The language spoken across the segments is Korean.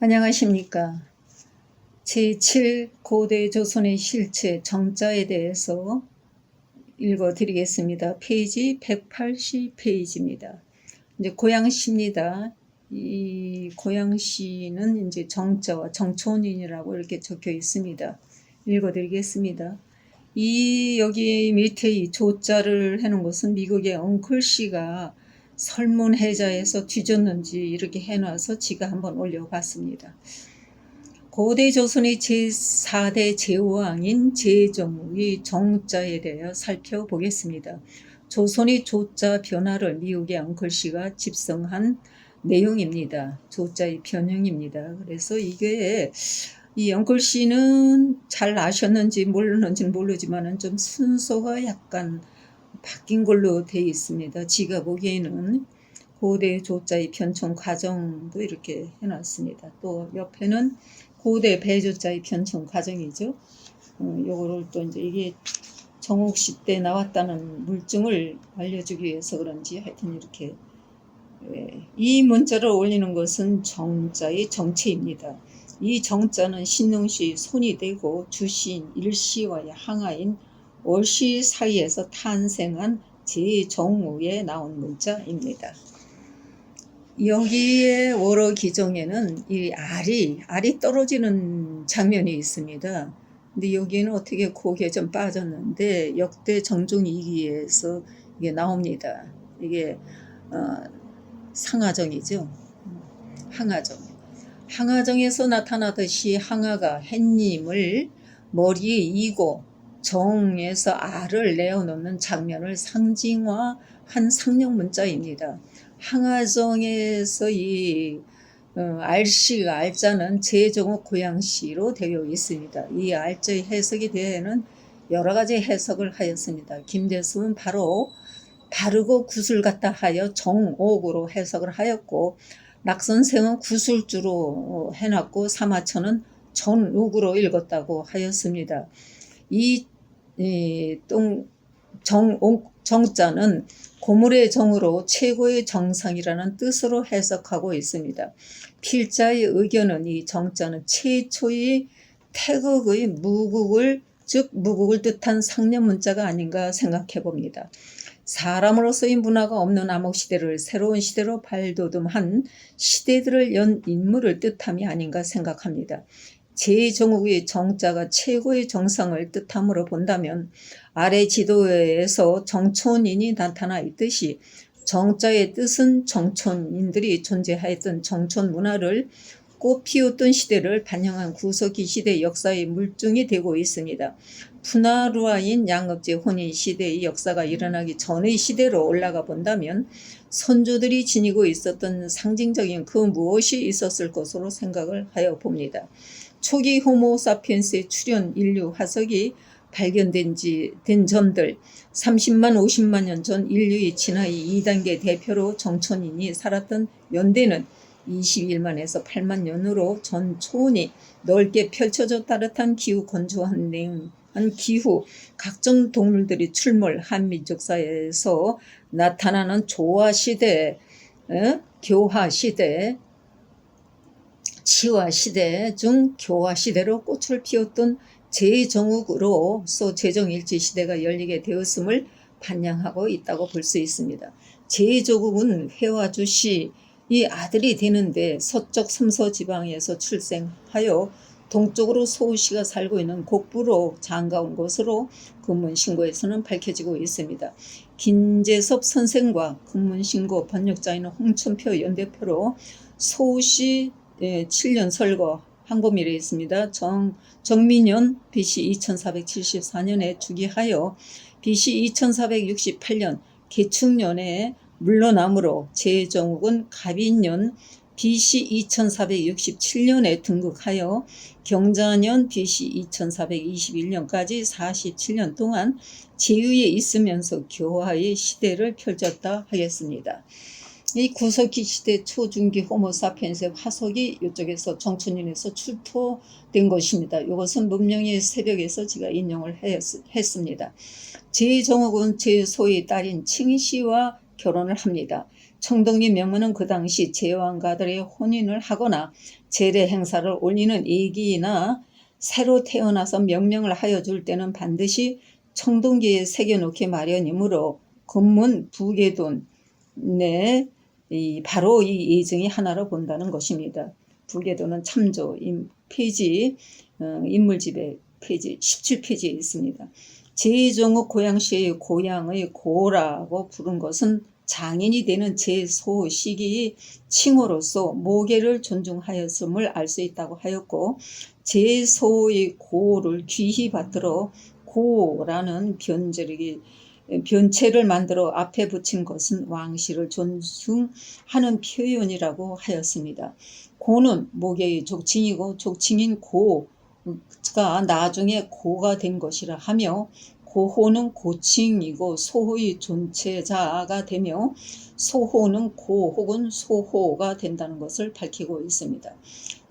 안녕하십니까. 제7 고대 조선의 실체 정자에 대해서 읽어드리겠습니다. 페이지 180페이지입니다. 이제 고양시입니다. 이 고양시는 이제 정자와 정촌인이라고 이렇게 적혀 있습니다. 읽어드리겠습니다. 이 여기 밑에 이 조자를 해놓은 것은 미국의 엉클씨가 설문해자에서 뒤졌는지 이렇게 해놔서 지가 한번 올려봤습니다. 고대 조선의 제4대 제왕인 제정의 정자에 대해 살펴보겠습니다. 조선의 조자 변화를 미국의 앙클씨가 집성한 내용입니다. 조자의 변형입니다. 그래서 이게 이 엉클씨는 잘 아셨는지 모르는지는 모르지만은 좀 순서가 약간 바뀐 걸로 되어 있습니다. 지가 보기에는 고대 조자의 편청 과정도 이렇게 해놨습니다. 또 옆에는 고대 배조자의 편청 과정이죠. 어, 요거를 또 이제 이게 정옥시 때 나왔다는 물증을 알려주기 위해서 그런지 하여튼 이렇게 예, 이 문자를 올리는 것은 정자의 정체입니다. 이 정자는 신능시 손이 되고 주시인 일시와의 항아인 월시 사이에서 탄생한 제정우에 나온 문자입니다. 여기에 월어 기종에는 이 알이 알이 떨어지는 장면이 있습니다. 근데 여기는 어떻게 고개 좀 빠졌는데 역대 정종 2기에서 이게 나옵니다. 이게 어, 상하정이죠. 항하정. 항하정에서 나타나듯이 항하가 햇님을 머리에 이고 정에서 알을 내어놓는 장면을 상징화한 상형 문자입니다. 항아정에서 이 어, 알씨가 알자는 제정호 고양시로 되어 있습니다. 이 알자의 해석에 대해는 여러 가지 해석을 하였습니다. 김대수는 바로 바르고 구슬 같다 하여 정옥으로 해석을 하였고 낙선생은 구슬주로 해놨고 사마천은 전욱으로 읽었다고 하였습니다. 이, 이 똥, 정, 정자는 고물의 정으로 최고의 정상이라는 뜻으로 해석하고 있습니다. 필자의 의견은 이 정자는 최초의 태극의 무국을 즉 무국을 뜻한 상념 문자가 아닌가 생각해 봅니다. 사람으로서의 문화가 없는 암흑 시대를 새로운 시대로 발돋움한 시대들을 연 인물을 뜻함이 아닌가 생각합니다. 제 종국의 정자가 최고의 정상을 뜻함으로 본다면 아래 지도에서 정촌인이 나타나 있듯이 정자의 뜻은 정촌인들이 존재하였던 정촌 문화를 꽃 피웠던 시대를 반영한 구석기 시대 역사의 물증이 되고 있습니다. 푸나루아인 양업제 혼인 시대의 역사가 일어나기 전의 시대로 올라가 본다면 선조들이 지니고 있었던 상징적인 그 무엇이 있었을 것으로 생각을 하여 봅니다. 초기 호모사피엔스의 출현 인류 화석이 발견된 지, 된 점들, 30만, 50만 년 전 인류의 진화의 2단계 대표로 정천인이 살았던 연대는 21만에서 8만 년으로 전 초원이 넓게 펼쳐져 따뜻한 기후 건조한 냉 한 기후 각종 동물들이 출몰 한민족사에서 나타나는 조화 시대, 어? 교화 시대, 치화 시대 중 교화 시대로 꽃을 피웠던 제정욱으로서 제정일치 시대가 열리게 되었음을 반영하고 있다고 볼 수 있습니다. 제조국은 회화주시 이 아들이 되는데 서쪽 삼서 지방에서 출생하여 동쪽으로 소우씨가 살고 있는 곡부로 장가온 것으로 근문신고에서는 밝혀지고 있습니다. 김재섭 선생과 근문신고 번역자인 홍천표 연대표로 소우씨 7년 예, 설거 항고밀에 있습니다. 정, 정민현 BC 2474년에 주기하여 BC 2468년 개축년에 물러남으로 제정욱은 갑인년 BC 2467년에 등극하여 경자년 BC 2421년까지 47년 동안 제위에 있으면서 교화의 시대를 펼쳤다 하겠습니다. 이 구석기 시대 초중기 호모사피엔스의 화석이 이쪽에서 정춘인에서 출토된 것입니다. 이것은 문명의 새벽에서 제가 인용을 했, 습니다 제정옥은 제 소의 딸인 칭씨와 결혼을 합니다. 청동리 명문은 그 당시 제왕가들의 혼인을 하거나 제례 행사를 올리는 예기나 새로 태어나서 명명을 하여 줄 때는 반드시 청동기에 새겨놓기 마련이므로 금문 부계돈 네, 이 바로 이 예정이 하나로 본다는 것입니다. 부계도는 참조 임, 페이지 어, 인물집에 페이지 17페이지에 있습니다. 제2종욱 고양시의 고향의 고라고 부른 것은 장인이 되는 제소식이 칭호로서 모계를 존중하였음을 알 수 있다고 하였고 제소의 고를 귀히 받들어 고라는 변절이 변체를 만들어 앞에 붙인 것은 왕실을 존중하는 표현이라고 하였습니다. 고는 모계의 족칭이고 족칭인 고가 나중에 고가 된 것이라 하며 고호는 고칭이고 소호의 존체자가 되며 소호는 고 혹은 소호가 된다는 것을 밝히고 있습니다.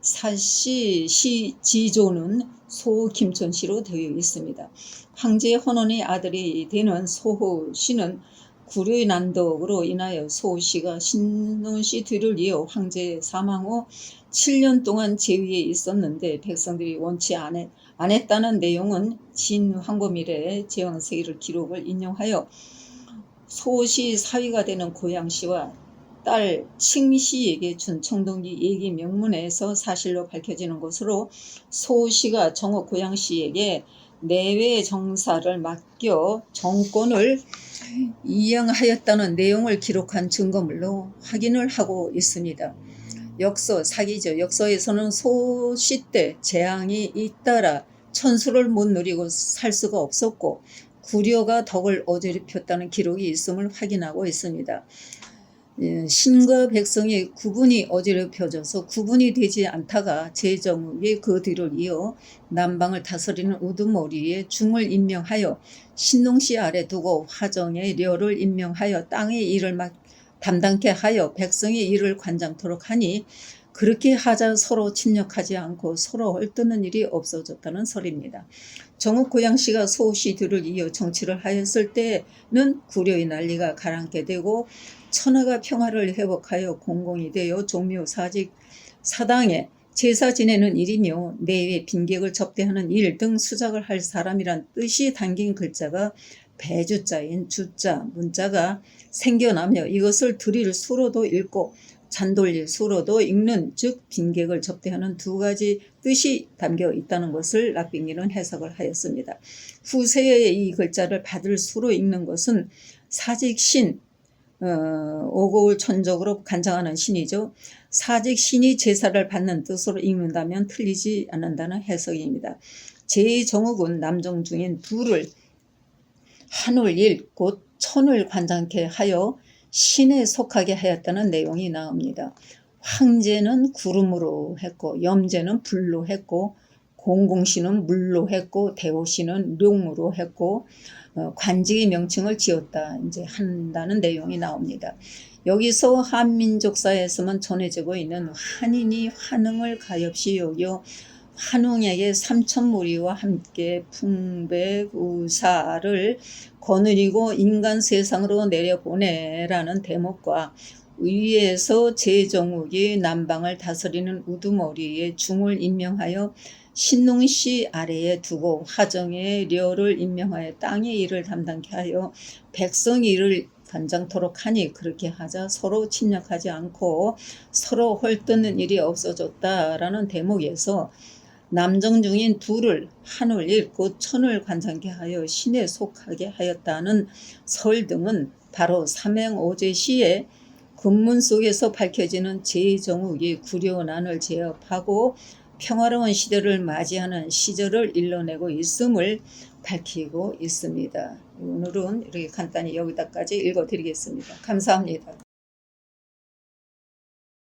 사시 시 지조는 소김천시로 되어 있습니다. 황제 헌원의 아들이 되는 소호 씨는 구려의 난덕으로 인하여 소호 씨가 신논 씨 뒤를 이어 황제 사망 후 7년 동안 제위에 있었는데 백성들이 원치 않았, 않았다는 내용은 진황고밀의 제왕세기를 기록을 인용하여 소시 사위가 되는 고양시와 딸 칭씨에게 준 청동기 얘기 명문에서 사실로 밝혀지는 것으로 소시가 정호 고양시에게 내외 정사를 맡겨 정권을 이양하였다는 내용을 기록한 증거물로 확인을 하고 있습니다. 역서 사기죠. 역서에서는 소시 때 재앙이 잇따라 천수를 못 누리고 살 수가 없었고 구려가 덕을 어지럽혔다는 기록이 있음을 확인하고 있습니다. 예, 신과 백성의 구분이 어지럽혀져서 구분이 되지 않다가 제정욱이 그 뒤를 이어 남방을 다스리는 우두머리에 중을 임명하여 신농씨 아래 두고 화정의 려를 임명하여 땅의 일을 막 담당케 하여 백성의 일을 관장토록 하니 그렇게 하자 서로 침략하지 않고 서로 헐뜯는 일이 없어졌다는 설입니다. 정욱 고양시가 소시 들을 이어 정치를 하였을 때는 구려의 난리가 가라앉게 되고 천하가 평화를 회복하여 공공이 되어 종묘 사직 사당에 제사 지내는 일이며 내외 빈객을 접대하는 일 등 수작을 할 사람이란 뜻이 담긴 글자가 배주자인 주자 문자가 생겨나며 이것을 드릴 수로도 읽고 잔돌릴 수로도 읽는 즉 빈객을 접대하는 두 가지 뜻이 담겨 있다는 것을 락빙기는 해석을 하였습니다. 후세의 이 글자를 받을 수로 읽는 것은 사직신 어, 오고울 천적으로 간장하는 신이죠. 사직 신이 제사를 받는 뜻으로 읽는다면 틀리지 않는다는 해석입니다. 제2정욱은 남정 중인 둘을 한울 일, 곧 천을 관장케 하여 신에 속하게 하였다는 내용이 나옵니다. 황제는 구름으로 했고 염제는 불로 했고 공공신은 물로 했고 대호신은 룡으로 했고 어, 관직의 명칭을 지었다 이제 한다는 내용이 나옵니다. 여기서 한민족사에서만 전해지고 있는 환인이 환흥을 가엾이 여겨 환웅에게 삼천무리와 함께 풍백우사를 거느리고 인간 세상으로 내려보내라는 대목과 위에서 제정욱이 남방을 다스리는 우두머리에 중을 임명하여 신농씨 아래에 두고 화정의 려를 임명하여 땅의 일을 담당케 하여 백성 일을 관장토록 하니 그렇게 하자 서로 침략하지 않고 서로 헐뜯는 일이 없어졌다라는 대목에서 남정 중인 둘을 한을 읽고 천을 관장케 하여 신에 속하게 하였다는 설 등은 바로 삼행오제 시에 근문 속에서 밝혀지는 제정욱이 구려난을 제압하고 평화로운 시대를 맞이하는 시절을 일러내고 있음을 밝히고 있습니다. 오늘은 이렇게 간단히 여기다까지 읽어드리겠습니다. 감사합니다.